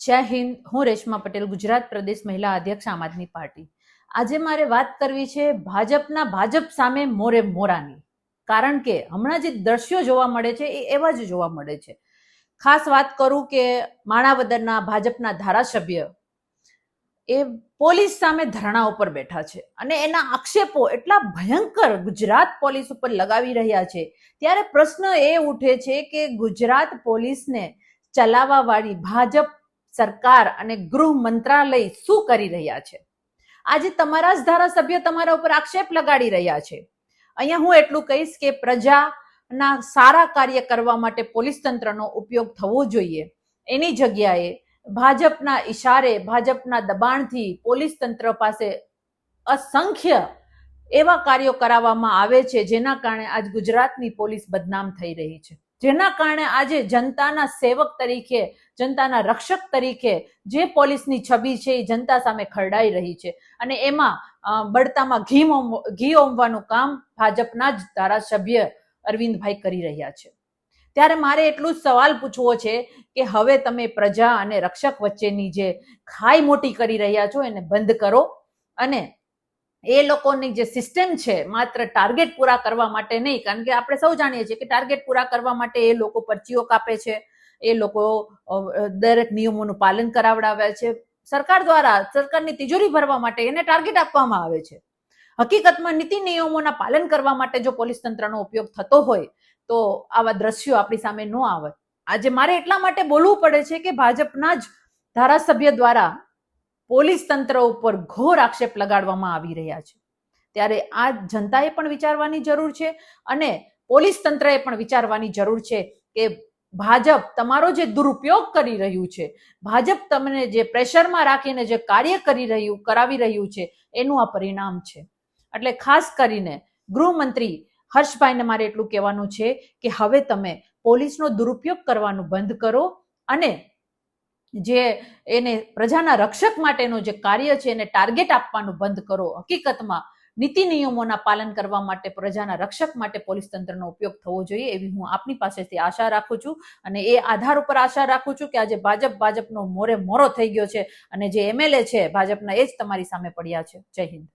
જય હિન્દ, હું રેશમા પટેલ, ગુજરાત પ્રદેશ મહિલા અધ્યક્ષ, આમ આદમી પાર્ટી. આજે મારે વાત કરવી છે ભાજપના ભાજપ સામે મોરે મોરાની. કારણ કે હમણાં જે દ્રશ્યો જોવા મળે છે એ એવા જ જોવા મળે છે. ખાસ વાત કરું કે માણાવદરના ભાજપના ધારાસભ્ય એ પોલીસ સામે ધરણા ઉપર બેઠા છે અને એના આક્ષેપો એટલા ભયંકર ગુજરાત પોલીસ ઉપર લગાવી રહ્યા છે. ત્યારે પ્રશ્ન એ ઉઠે છે કે ગુજરાત પોલીસને ચલાવવાવાળી ભાજપ સરકાર અને ગૃહ મંત્રાલય શું કરી રહ્યા છે? આજે તમારા જ ધારાસભ્ય તમારા ઉપર આક્ષેપ લગાડી રહ્યા છે. અહીંયા હું એટલું કહીશ કે પ્રજાના સારા કાર્ય કરવા માટે પોલીસ તંત્રનો ઉપયોગ થવો જોઈએ. એની જગ્યાએ ભાજપના ઈશારે, ભાજપના દબાણથી પોલીસ તંત્ર પાસે અસંખ્ય એવા કાર્યો કરાવવામાં આવે છે, જેના કારણે આજ ગુજરાતની પોલીસ બદનામ થઈ રહી છે. જેના કારણે આજે જનતાના સેવક તરીકે, જનતાના રક્ષક તરીકે જે પોલીસની છબી છે એ જનતા સામે ખરડાઈ રહી છે. અને એમાં બળતામાં ઘી ઘી ઓમવાનું કામ ભાજપના જ ધારાસભ્ય અરવિંદભાઈ કરી રહ્યા છે. ત્યારે મારે એટલું જ સવાલ પૂછવો છે કે હવે તમે પ્રજા અને રક્ષક વચ્ચેની જે ખાઈ મોટી કરી રહ્યા છો એને બંધ કરો અને એ લોકોની જે સિસ્ટમ છે માત્ર ટાર્ગેટ પૂરા કરવા માટે નહીં, કારણ કે આપણે સૌ જાણીએ છીએ કે ટાર્ગેટ પૂરા કરવા માટે એ લોકો પરચીઓ કાપે છે, એ લોકો દરેક નિયમોનું પાલન કરાવડાવે છે. સરકાર દ્વારા, સરકારની તિજોરી ભરવા માટે એને ટાર્ગેટ આપવામાં આવે છે. હકીકતમાં નીતિ નિયમોના પાલન કરવા માટે જો પોલીસ તંત્રનો ઉપયોગ થતો હોય, તો આવા દ્રશ્યો આપણી સામે ન આવે. આજે મારે એટલા માટે બોલવું પડે છે કે ભાજપના જ ધારાસભ્ય દ્વારા પોલીસ તંત્ર ઉપર ઘોર આક્ષેપ લગાડવામાં આવી રહ્યા છે. ત્યારે આ જનતાએ પણ વિચારવાની જરૂર છે અને પોલીસ તંત્રએ પણ વિચારવાની જરૂર છે કે ભાજપ તમારો જે દુરુપયોગ કરી રહ્યું છે, ભાજપ તમને જે પ્રેશરમાં રાખીને જે કાર્ય કરી રહ્યું, કરાવી રહ્યું છે, એનું આ પરિણામ છે. એટલે ખાસ કરીને ગૃહમંત્રી હર્ષભાઈને મારે એટલું કહેવાનું છે કે હવે તમે પોલીસનો દુરુપયોગ કરવાનું બંધ કરો અને જે એને પ્રજાના રક્ષક માટેનું જે કાર્ય છે એને ટાર્ગેટ આપવાનું બંધ કરો. હકીકતમાં નીતિ નિયમોના પાલન કરવા માટે પ્રજાના રક્ષક માટે પોલીસ તંત્રનો ઉપયોગ થવો જોઈએ એવી હું આપની પાસેથી આશા રાખું છું અને એ આધાર ઉપર આશા રાખું છું કે આજે ભાજપ ભાજપનો મોરે મોરો થઈ ગયો છે અને જે એમએલએ છે ભાજપના એ જ તમારી સામે પડ્યા છે. જય હિન્દ.